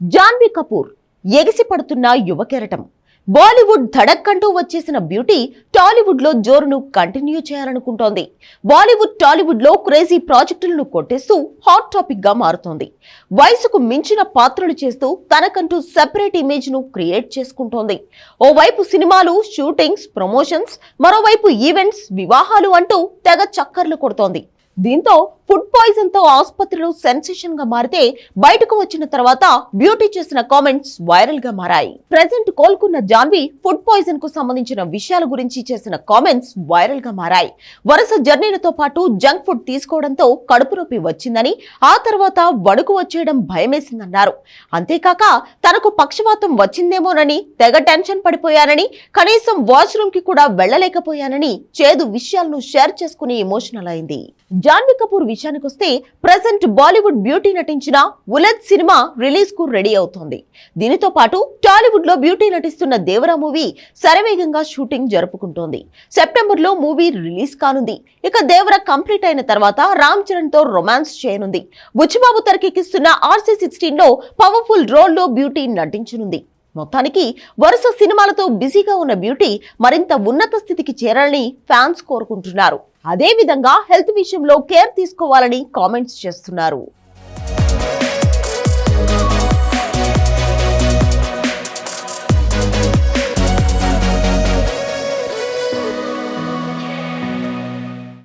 జాన్వీ కపూర్ ఎగిసి పడుతున్న యువ కెరటం బాలీవుడ్ ధడక్కంటూ వచ్చేసిన బ్యూటీ టాలీవుడ్లో జోరును కంటిన్యూ చేయాలనుకుంటోంది. బాలీవుడ్ టాలీవుడ్లో క్రేజీ ప్రాజెక్టులను కొట్టేస్తూ హాట్ టాపిక్గా మారుతోంది. వయసుకు మించిన పాత్రలు చేస్తూ తనకంటూ సెపరేట్ ఇమేజ్ను క్రియేట్ చేసుకుంటోంది. ఓవైపు సినిమాలు షూటింగ్స్ ప్రమోషన్స్ మరోవైపు ఈవెంట్స్ వివాహాలు అంటూ తెగ చక్కర్లు కొడుతోంది. దీంతో ఫుడ్ పాయిజన్తో ఆసుపత్రిలో సెన్సేషన్గా మారితే బయటకు వచ్చిన తర్వాత బ్యూటీ చేసిన కామెంట్స్ వైరల్గా మారాయి. ప్రెసెంట్ కోలుకున్న జాన్వి ఫుడ్ పాయిజన్కు సంబంధించిన విషయాల గురించి చేసిన కామెంట్స్ వైరల్గా మారాయి. వరుస జర్నీలతో పాటు జంక్ ఫుడ్ తీసుకోవడంతో కడుపు నొప్పి వచ్చిందని ఆ తర్వాత వణుకు వచ్చేయడం భయమేసిందన్నారు. అంతేకాక తనకు పక్షవాతం వచ్చిందేమోనని తెగ టెన్షన్ పడిపోయానని కనీసం వాష్రూమ్కి కూడా వెళ్ళలేకపోయానని చేదు విషయాలను షేర్ చేసుకుని ఎమోషనల్ అయింది. జాన్వి కపూర్ విషయానికి వస్తే ప్రెసెంట్ బాలీవుడ్ బ్యూటీ నటించిన ఉలద్ సినిమా రిలీజ్కు రెడీ అవుతోంది. దీనితో పాటు టాలీవుడ్లో బ్యూటీ నటిస్తున్న దేవరా మూవీ శరవేగంగా షూటింగ్ జరుపుకుంటోంది. సెప్టెంబర్లో మూవీ రిలీజ్ కానుంది. ఇక దేవర కంప్లీట్ అయిన తర్వాత రామ్ చరణ్తో రొమాన్స్ చేయనుంది. బుచ్చిబాబు తెరకెక్కిస్తున్న ఆర్సీ సిక్స్టీన్లో పవర్ఫుల్ రోల్లో బ్యూటీ నటించనుంది. మొత్తానికి వరుస సినిమాలతో బిజీగా ఉన్న బ్యూటీ మరింత ఉన్నత స్థితికి చేరాలని ఫ్యాన్స్ కోరుకుంటున్నారు. అదే విధంగా హెల్త్ విషయంలో కేర్ తీసుకోవాలని కామెంట్స్ చేస్తున్నారు.